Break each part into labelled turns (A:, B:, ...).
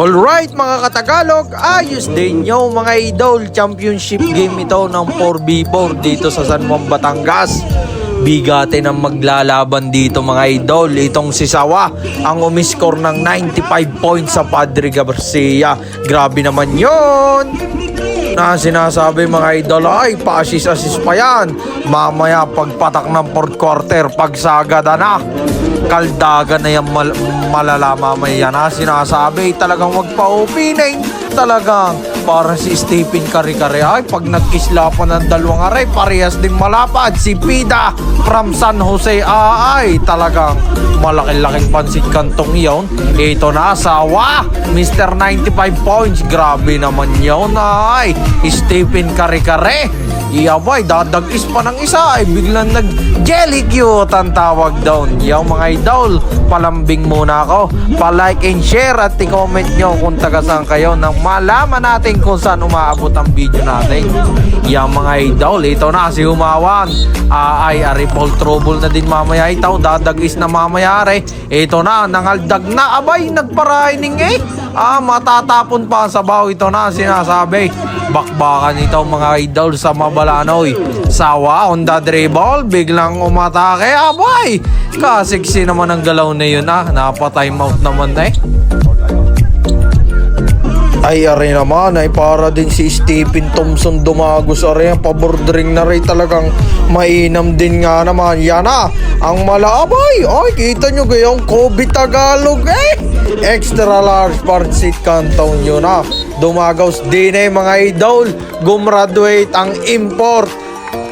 A: Alright mga katagalog, ayos din nyo mga idol. Championship game ito ng 4v4 dito sa San Juan, Batangas. Bigate ng maglalaban dito mga idol. Itong si Sawa ang umiscore ng 95 points sa Padre Garcia. Grabe naman yon na sinasabi mga idol ay pa-assist-assist pa yan mamaya pagpatak ng fourth quarter pagsagada na kaldaga na yan mal- malala mamaya yan ha sinasabi talagang wag pa opening talagang para si Stephen Kari-Kari ay pag nagkislapan ng dalawang aray parehas din malapad. Si Pida from San Jose. Ay talagang malaki-laking pansit kantong iyon. Ito na asawa. Mr. 95 points. Grabe naman yun ay. Stephen Kari-Kari Iyabay, dadagis pa ng isa. Ay biglang nag jelly cute ang tawag doon. Yung mga idol, palambing muna ako. Pa-like and share at i-comment nyo kung taga saan kayo nang malaman natin kung saan umaabot ang video natin. Yung mga idol, ito na si Humawan. Ah, ay, ari Paul Trouble na din mamaya ito. Dadagis na mamaya are. Ito na, nangaldag na. Abay, nagparaining eh. Ah, matatapon pa ang sabaw. Ito na, sinasabi. Bakbakan ito mga idol sa Mabalanoy. Sawa on the dribble, biglang umatake. Abay! Kasiksi naman ang galaw na yun ah. Napatime out naman na eh. Ay, ari naman, ay para din si Stephen Thompson dumagos ari ang pabordering na rin talagang mainam din nga naman. Yan na, ang malabay. Ay, kita nyo gayong Kobe Tagalog eh. Extra large parsit kantaon nyo na. Dumagaws din eh mga idol. Gumraduate ang import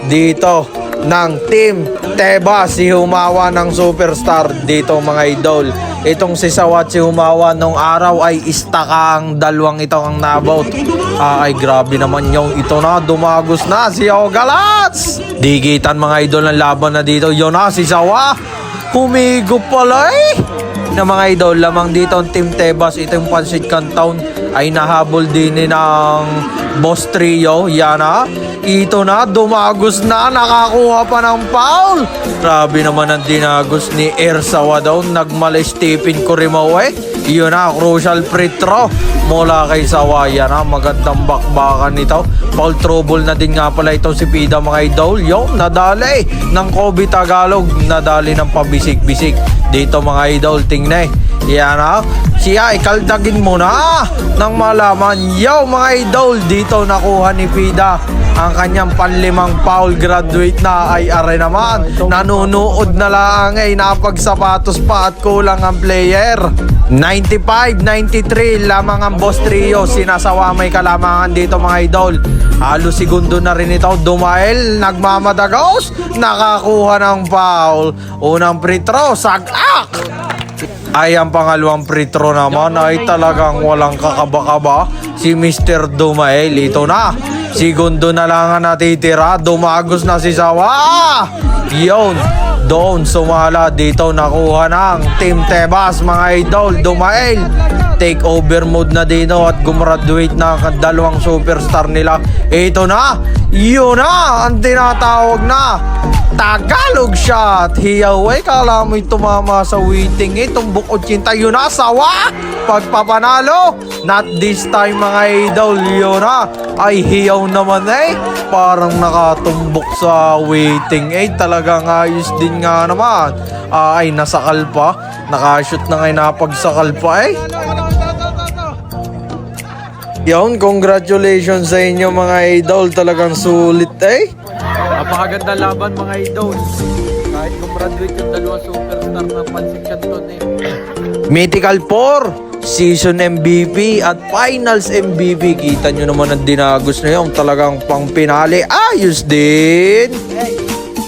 A: dito ng Team Teba si Humawa ng superstar dito mga idol. Itong si Sawat si Humawa nung araw ay istaka ang dalawang ito ang nabot. Ah, ay grabe naman yung ito na dumagos na si Ogalats. Digitan mga idol ng laban na dito. Yun na si Sawa. Humigop pala eh na mga idol lamang dito ang Team Tebas itong Pansit Canton ay nahabol din ni ng Boss Trio yan ha ito na dumagos na nakakuha pa ng foul. Grabe naman ang dinagos ni Ersawa daw nagmali Stephen Kurimaw eh yun na crucial free throw mula kay Sawayan ha magandang bakbakan nito. Foul trouble na din nga pala ito si Pida mga idol. Yung nadali ng Kobe Tagalog nadali ng pabisik-bisik. Dito mga idol tingnan eh yan ha siya ikaldagin mo na nang malaman yo mga idol dito nakuha ni Pida ang kanyang panlimang foul graduate na ay are naman. Nanunood na lang ay napagsapatos pa at kulang ang player. 95-93 lamang ang boss trio. Sinasawa may kalamangan dito mga idol. Halos segundo na rin ito dumail nagmamadagos nakakuha ng foul. Unang free throw sagak ay ang pangalawang free naman ay talagang walang kakaba-kaba. Si Mr. Dumael ito na. Segundo na lang ang natitira. Dumagos na si Sawa. Yun doon sumala dito nakuha ng Team Tebas mga idol. Dumael take over mode na dito at gumraduate na ang dalawang superstar nila. Ito na! Yun na! Ang tinatawag na Tagalog shot! Hiyaw eh! Kala mo'y tumama sa waiting eh! Tumbok 80 yun na! Sawa! Pagpapanalo! Not this time mga idol! Yun na! Ay hiyaw naman eh! Parang nakatumbok sa waiting eh! Talagang ayos din nga naman! Ah, ay nasakal pa! Nakashoot na ngayon napagsakal pa eh yun, congratulations sa inyo mga idol. Talagang sulit eh. Napakaganda laban mga idol. Kahit gumraduate yung dalawang superstar ng Pansit Canton eh. Mythical 4, Season MVP at Finals MVP. Kita nyo naman ang dinagos na yun. Talagang pang pinali. Ayos din.